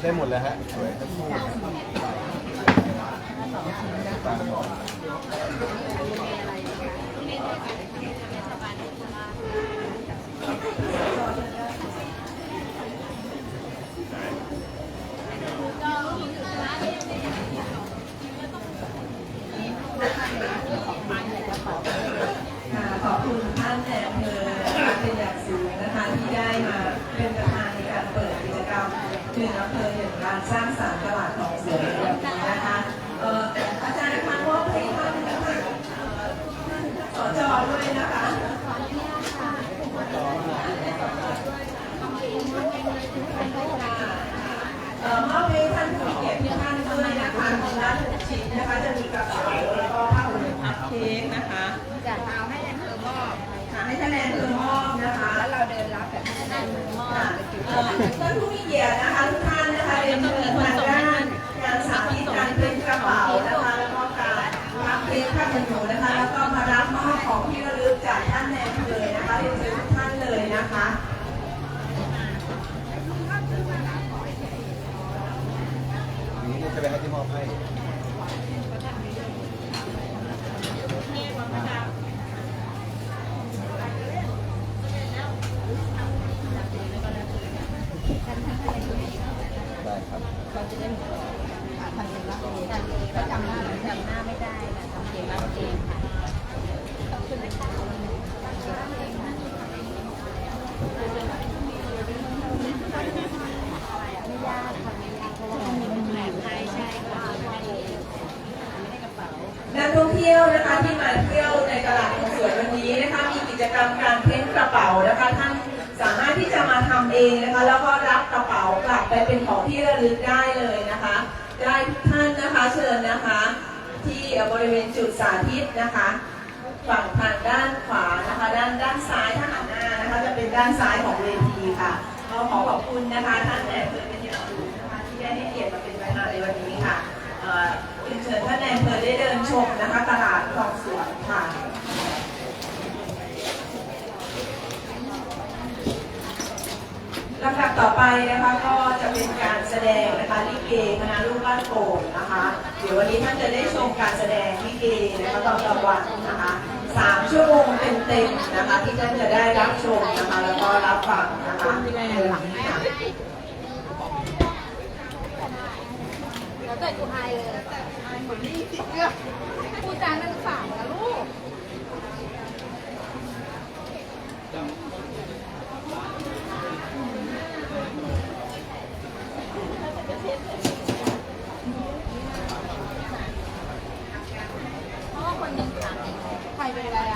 ได้หมดแล้วฮะสวยทั้งคู่ขอบคุณท่านแอำเภอนะคะเป็นอย่างสูงนะคะที่ได้มาเป็นประธานในการเปิดกิจกรรม หนึ่งอำเภอหนึ่งการสร้างสรรค์ตลาดของเสวนในะคะเอ่ออาจารย์คะมอบให้ท่านนะคะสจด้วยนะคะเอ่อมอบให้ท่านผู้เกียรติทุกท่านด้วยนะคะทางด้านชิ้นนะคะจะมีกระเป๋าแล้วก็ผ้าห่มพับเค้กนะคะ จะเอาให้แอนเธอมอบ ค่ะให้คะแนนคือมอบนะคะ แล้วเราเดินรับแบบให้แอนเธอมอบ ค่ะ เป็นจุด เอ่อท่านผู้มีเกียรตินะคะทุกท่านนะคะเรียนเชิญทางด้านงานสาธิตการเป็นกระเป๋านะคะแล้วก็การรับเค้กผ้าขนหนูนะคะ แล้วก็มารับมอบของที่ระลึกจากท่านแนนเลยนะคะเรียนเชิญทุกท่านเลยนะคะ นี่จะไปให้ที่มอบให้ได้ครับ เราจะได้ทำเองรับเองก็จำหน้าจำหน้าไม่ได้นะทำเองรับเองค่ะขอบคุณนะคะไม่ยากค่ะไม่ยากเพราะว่ามันมีแบบใช่ใช่ค่ะไม่ได้กระเป๋า นักท่องเที่ยวนที่มาเที่ยวในตลาดของสวนวันนี้นะคะมีกิจกรรมการเพ้นกระเป๋านะคะท่านสามารถที่จะมาทำเองนะคะ แล้วก็รับกระเป๋ากลับไปเป็นของที่ระลึกได้เลยนะคะ ได้ทุกท่านนะคะเชิญนะคะ ที่บริเวณจุดสาธิตนะคะ ฝั่งทางด้านขวานะคะ ด้านด้านซ้ายถ้าหันหน้านะคะ จะเป็นด้านซ้ายของเวทีค่ะก็ขอขอบคุณนะคะท่านแอนเพื่อเป็นอย่างสูงนะคะที่ได้ให้เกียรติมาเป็นประธานในวันนี้ค่ะ เชิญท่านแอนเพื่อได้เดินชมนะคะตลาดคลองสวนค่ะลำดับต่อไปนะคะก็จะเป็นการแสดงนะคะลิเกคณะลูกบ้านโป่งนะคะ เดี๋ยววันนี้ท่านจะได้ชมการแสดงลิเกนะคะตอนกลางวันนะคะสามชั่วโมงเต็มๆนะคะ ที่ท่านจะได้รับชมนะคะแล้วก็รับฟังนะคะหลังค่ะแล้วแต่กูอายเลย เหมือนนี่สิเรื่องพูดจานักศึกษานะลูกเพราะว่าคนหนึ่งถามใครเป็นอะไรอะ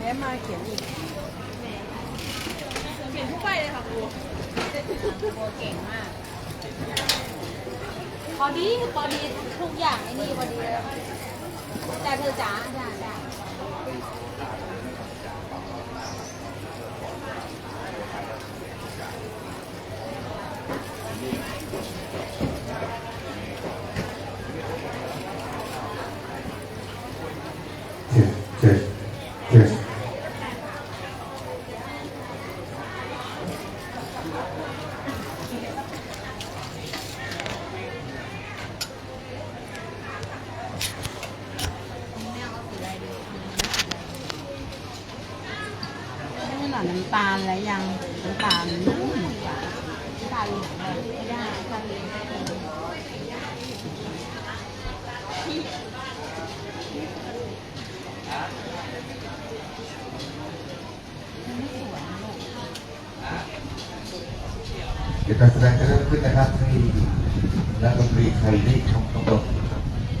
แมาเขียนอีก เขียนทุกใบเลยค่ะครูครูเก่งมาก พอดีพอดีทุกอย่างในนี่พอดีเลยแต่เธอจ๋าจ๋าจ๋า เจ็ดเจ็ดเจ็ด นี่หน่อยน้ำตาลแล้วยังน้ำตาลนุ่มกว่าน้ำตาลเหลืองเลยไม่ได้น้ำตาล เดี๋ยวการแสดงจะเริ่มขึ้นนะครับให้นักดนตรีไทยได้ชมกำหนด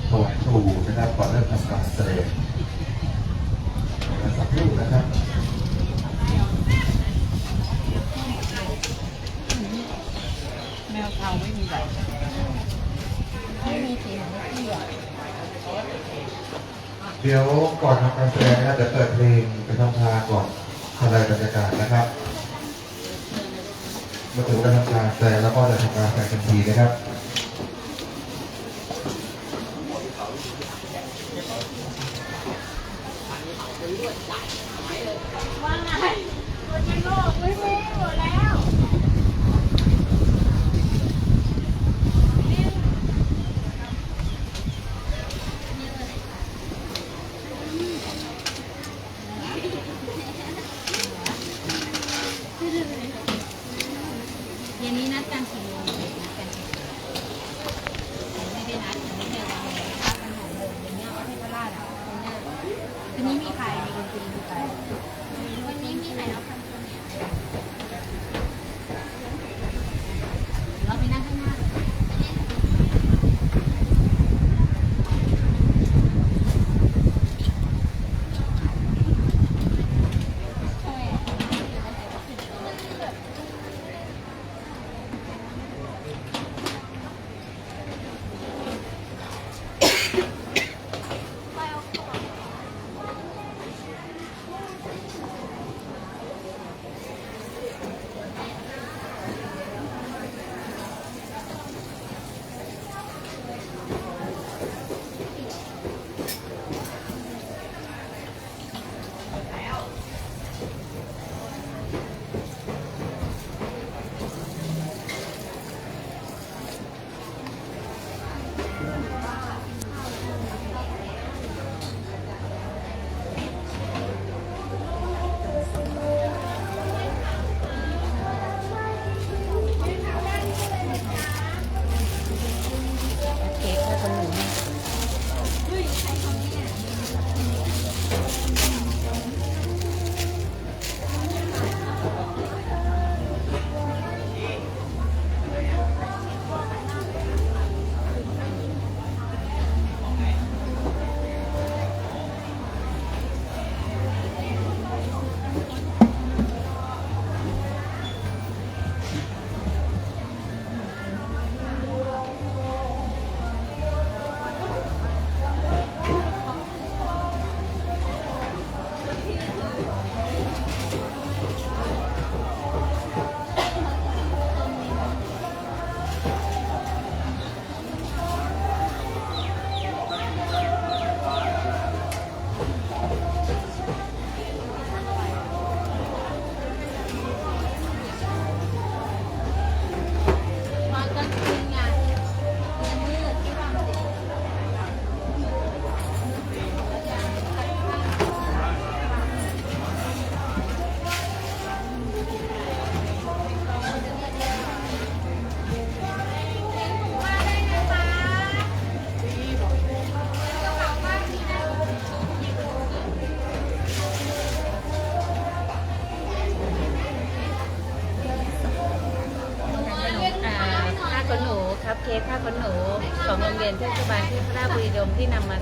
ถวายครูนะครับก่อนเริ่มทำการแสดงสักครู่นะครับ แมว เทาไม่มีใบไม่มีเสีเหมือนที่อะเดี๋ยวก่อนทำการแสดงนะครับจะเปิดเพลงเป็นทำทางก่อนอะไรบรรยากาศนะครับมื่อถึงการทำการแสดงแล้วก็จะทำการแสดงทันทีนะครับว่าไงวันนี้โลกไม่รู้หมดแล้ว ที่นำมา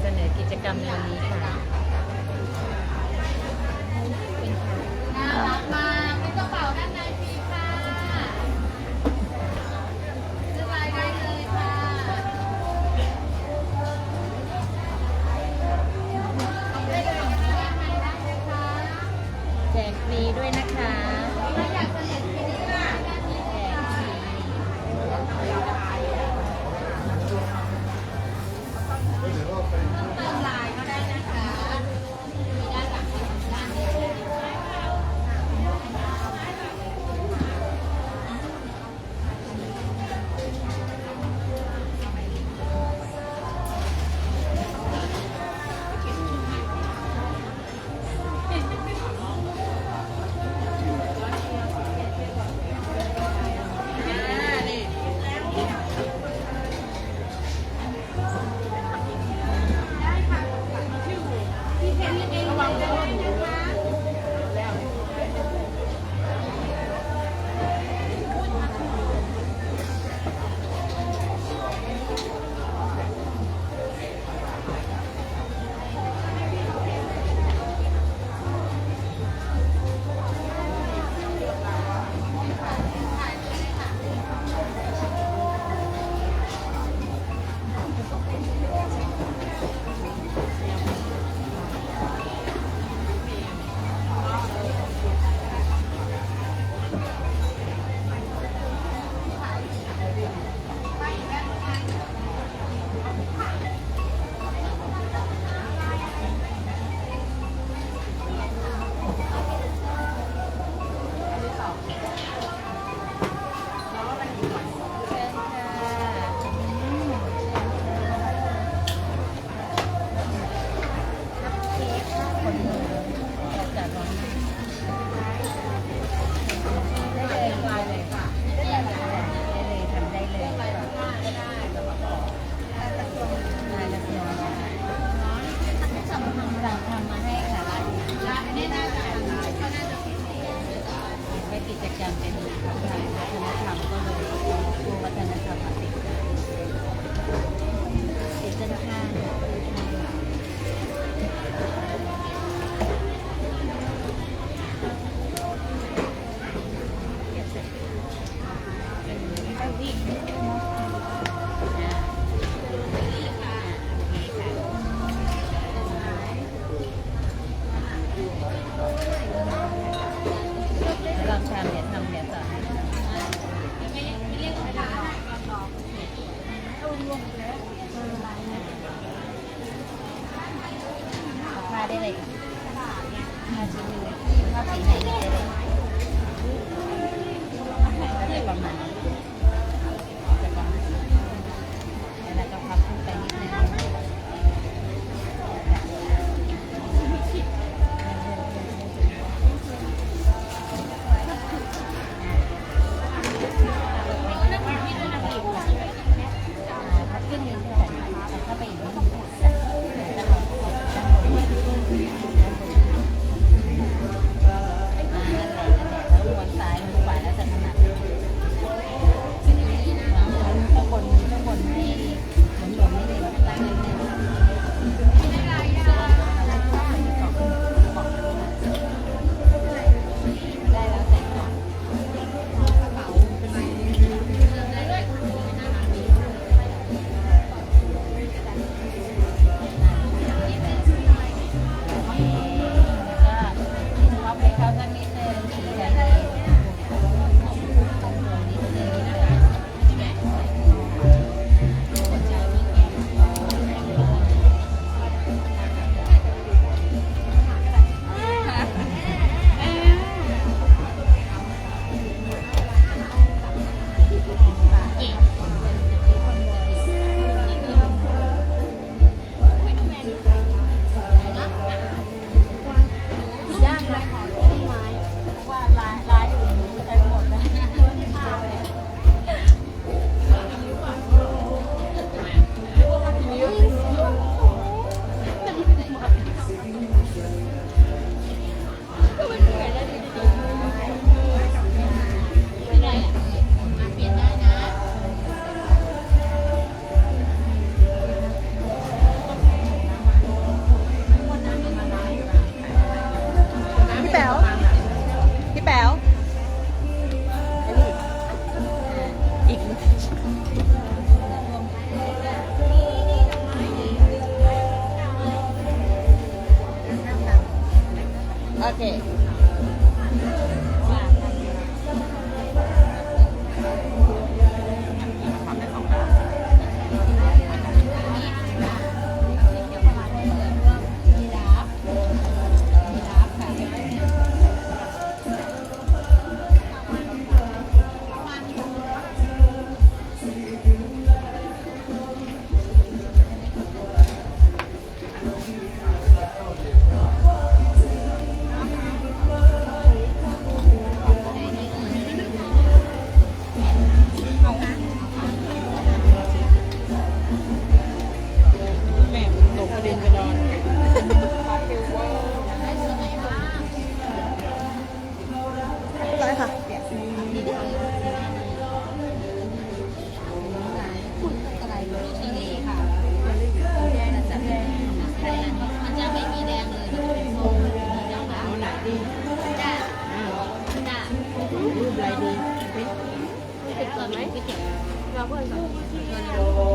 我は不うご。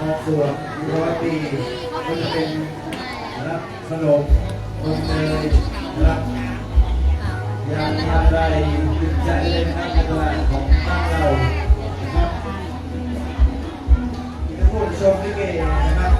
ออกส่วนร้อยปีก็จะเป็นรับขนมคนเลยนะบยางพารจิตใจเลยนะครับในตาดของบ้านเรานะครับท่านผู้ชมที่เก่งนะครับ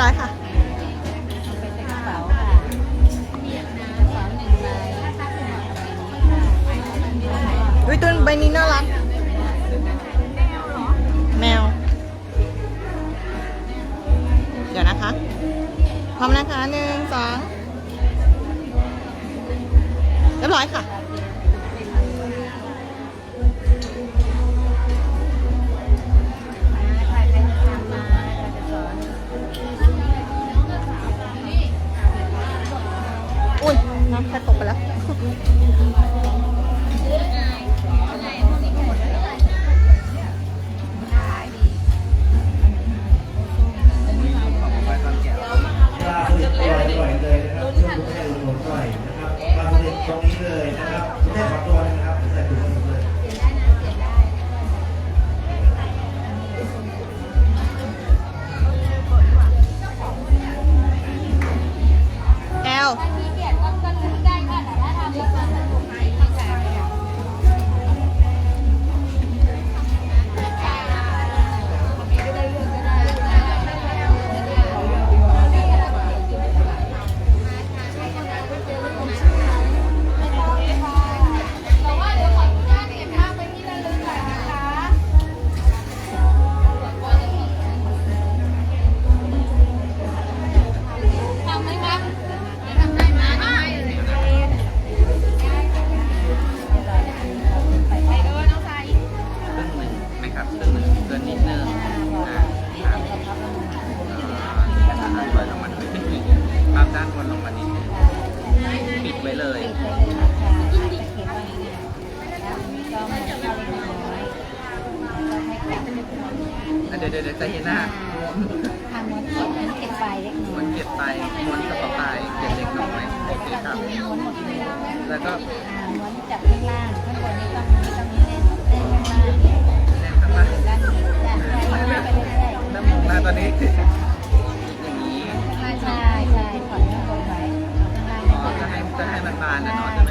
ได้ค่ะวิตุนใบนี้น่ารัก แมว เดี๋ยวนะคะ พร้อมนะคะหนึ่งสองเรียบร้อยค่ะ Thank you. เดี๋ยวเดี๋ยวจะเห็นหน้าทางมันเก็บไปเล็กน้ม้อวนเก็บไปมันกระเป๋าไปเก็บเล็กน้อยโอเคครับแล้วก็อม้วนจับข้างล่างข้างบนี้องนี่ต้งนี้เล่นเล่นข้างล่างแรงข้างาด้านนี้ด้านข้างล่าเรื่อนมงาตอนนี้ อย่างนี้ใช่ใช่ผ่อนเงิง่างจะให้จะให้มันบานนะเนาะใช่ไหม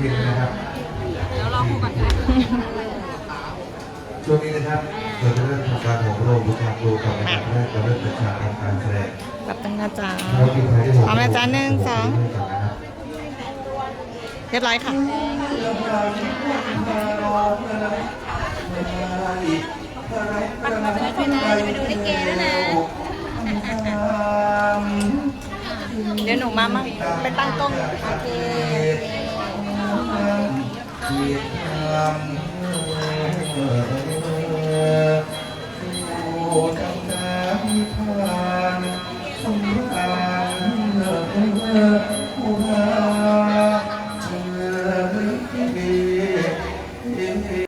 เดี๋ยวติดเพลงนะครับแล้วรอคู่กันค่ะช่วงนี้นะครับเราจะเริ่มทำการของโรงบุคลากรก่อนนะครับแรกจะเริ่มประชาทำการแสดงแบบเป็นนะจ๊ะเรากินไทยที่พร้อมนะจ๊ะหนึ่งสองนะครับเรียบร้อยค่ะไปนะจะไปดูลิเกแล้วนะเดี๋ยวหนูมามั่งไปตั้งกล้องโอเค เกียรติงาม